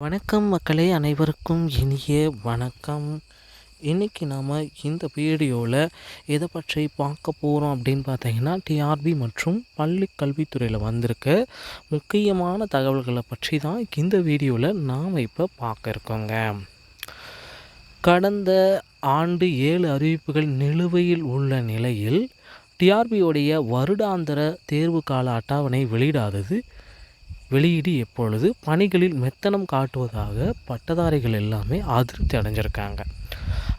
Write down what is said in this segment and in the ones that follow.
வணக்கம் மக்களே அனைவருக்கும் இனிய வணக்கம். இன்றைக்கி நாம் இந்த வீடியோவில் எதை பற்றி பார்க்க போகிறோம் அப்படின்னு பார்த்தீங்கன்னா டிஆர்பி மற்றும் பள்ளி கல்வித்துறையில் வந்திருக்க முக்கியமான தகவல்களை பற்றி தான் இந்த வீடியோவில் நாம் இப்போ பார்க்க இருக்கோங்க. கடந்த ஆண்டு ஏழு அறிவிப்புகள் நிலுவையில் உள்ள நிலையில் டிஆர்பியோடைய வருடாந்திர தேர்வு கால அட்டவணை வெளியிடாதது வெளியீடு எப்பொழுது? பணிகளில் மெத்தனம் காட்டுவதாக பட்டதாரிகள் எல்லாமே அதிருப்தி அடைஞ்சிருக்காங்க.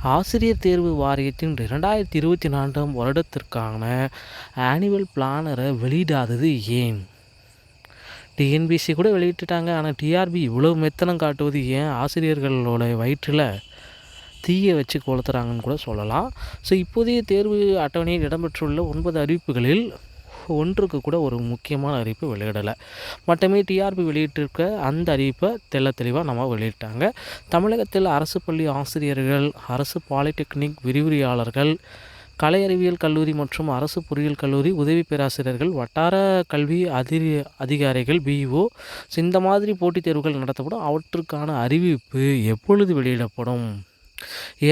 ஆசிரியர் தேர்வு வாரியத்தின் ரெண்டாயிரத்தி இருபத்தி நான்காம் வருடத்திற்கான ஆனுவல் பிளானரை வெளியிடாதது ஏன்? டிஎன்பிசி கூட வெளியிட்டுட்டாங்க. ஆனால் டிஆர்பி இவ்வளோ மெத்தனம் காட்டுவது ஏன்? ஆசிரியர்களோட வயிற்றில் தீயை வச்சு கொளுத்துறாங்கன்னு கூட சொல்லலாம். ஸோ இப்போதைய தேர்வு அட்டவணையில் இடம்பெற்றுள்ள ஒன்பது அறிவிப்புகளில் ஒன்றுக்கு கூட ஒரு முக்கியமான அறிவிப்பு வெளியிடலை. மட்டுமே டிஆர்பி வெளியிட்டிருக்க அந்த அறிவிப்பை தெல்ல தெளிவாக நம்ம வெளியிட்டாங்க. தமிழகத்தில் அரசு பள்ளி ஆசிரியர்கள் அரசு பாலிடெக்னிக் விரிவுரையாளர்கள் கலை அறிவியல் கல்லூரி மற்றும் அரசு பொறியியல் கல்லூரி உதவி பேராசிரியர்கள் வட்டார கல்வி அதிரி அதிகாரிகள் பிஇஓ இந்த மாதிரி போட்டித் தேர்வுகள் நடத்தப்படும். அவற்றுக்கான அறிவிப்பு எப்பொழுது வெளியிடப்படும்?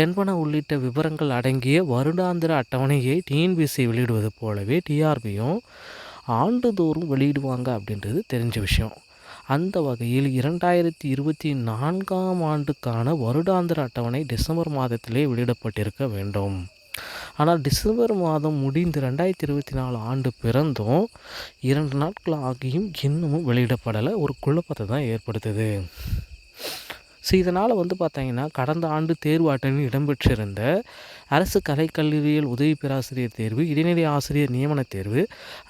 என்பன உள்ளிட்ட விவரங்கள் அடங்கிய வருடாந்திர அட்டவணையை டிஎன்பிசி வெளியிடுவது போலவே டிஆர்பியும் ஆண்டுதோறும் வெளியிடுவாங்க அப்படின்றது தெரிஞ்ச விஷயம். அந்த வகையில் இரண்டாயிரத்தி இருபத்தி நான்காம் ஆண்டுக்கான வருடாந்திர அட்டவணை டிசம்பர் மாதத்திலே வெளியிடப்பட்டிருக்க வேண்டும். ஆனால் டிசம்பர் மாதம் முடிந்து ரெண்டாயிரத்தி இருபத்தி நாலு ஆண்டு பிறந்தும் இரண்டு நாட்கள் ஆகியும் இன்னமும் வெளியிடப்படலை. ஒரு குழப்பத்தை தான் ஏற்படுத்துது. ஸோ இதனால் வந்து பார்த்திங்கன்னா கடந்த ஆண்டு தேர்வு இடம்பெற்றிருந்த அரசு கலைக்கல்லூரியில் உதவி பேராசிரியர் தேர்வு இடைநிலை ஆசிரியர் நியமன தேர்வு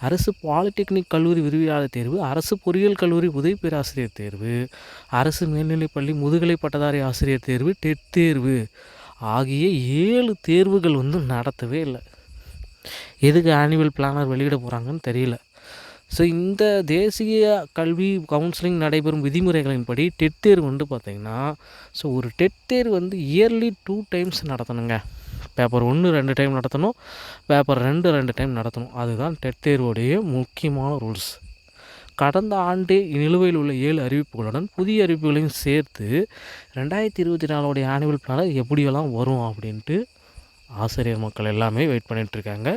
அரசு பாலிடெக்னிக் கல்லூரி விரிவியாளர் தேர்வு அரசு பொறியியல் கல்லூரி உதவி பேராசிரியர் தேர்வு அரசு மேல்நிலைப்பள்ளி முதுகலை பட்டதாரி ஆசிரியர் தேர்வு டெட் தேர்வு ஆகிய ஏழு தேர்வுகள் வந்து நடத்தவே இல்லை. எதுக்கு ஆனுவல் பிளானர் வெளியிட போகிறாங்கன்னு தெரியல. ஸோ இந்த தேசிய கல்வி கவுன்சிலிங் நடைபெறும் விதிமுறைகளின்படி டெட் தேர்வு வந்து பார்த்திங்கன்னா ஸோ ஒரு டெட் தேர்வு வந்து இயர்லி டூ டைம்ஸ் நடத்தணுங்க. பேப்பர் ஒன்று ரெண்டு டைம் நடத்தணும். பேப்பர் ரெண்டு ரெண்டு டைம் நடத்தணும். அதுதான் டெட் தேர்வுடைய முக்கியமான ரூல்ஸ் கடந்த ஆண்டு நிலுவையில் உள்ள ஏழு அறிவிப்புகளுடன் புதிய அறிவிப்புகளையும் சேர்த்து ரெண்டாயிரத்தி இருபத்தி நாலோடைய ஆனுவல் பிளானர் எப்படியெல்லாம் வரும் அப்படின்ட்டு ஆசிரியர் மக்கள் எல்லாமே வெயிட் பண்ணிகிட்ருக்காங்க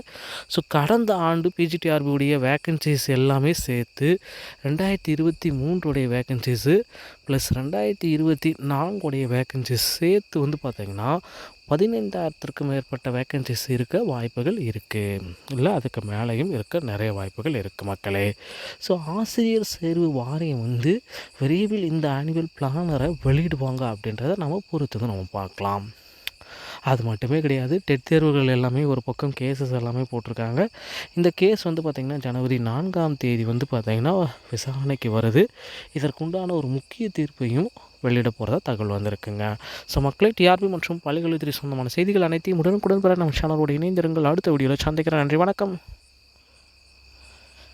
ஸோ கடந்த ஆண்டு பிஜிடிஆர்பியுடைய வேக்கன்சிஸ் எல்லாமே சேர்த்து ரெண்டாயிரத்தி இருபத்தி மூன்றுடைய வேக்கன்சிஸு ப்ளஸ் ரெண்டாயிரத்தி இருபத்தி நான்குடைய வேக்கன்சிஸ் சேர்த்து வந்து பார்த்திங்கன்னா பதினைந்தாயிரத்திற்கும் மேற்பட்ட வேக்கன்சிஸ் இருக்க வாய்ப்புகள் இருக்குது இல்லை அதுக்கு மேலேயும் இருக்க நிறைய வாய்ப்புகள் இருக்குது மக்களே. ஸோ ஆசிரியர் சேர்வு வாரியம் வந்து விரைவில் இந்த ஆனுவல் பிளானரை வெளியிடுவாங்க அப்படின்றத நம்ம பொறுத்து நம்ம பார்க்கலாம். அது மட்டுமே கிடையாது. டெட் தேர்வுகள் எல்லாமே ஒரு பக்கம் கேசஸ் எல்லாமே போட்டிருக்காங்க. இந்த கேஸ் வந்து பார்த்திங்கன்னா ஜனவரி நான்காம் தேதி வந்து பார்த்திங்கன்னா விசாரணைக்கு வருது. இதற்குண்டான ஒரு முக்கிய தீர்ப்பையும் வெளியிட போகிறதா தகவல் வந்திருக்குங்க. ஸோ மக்களை டிஆர்பி மற்றும் பள்ளிக்கல்வித்துறை சொந்தமான செய்திகள் அனைத்தையும் உடனுக்குடன் பெற நம்ம சேனலோடு இணைந்திருங்கள். அடுத்த வீடியோவில் சந்திக்கிறேன். நன்றி வணக்கம்.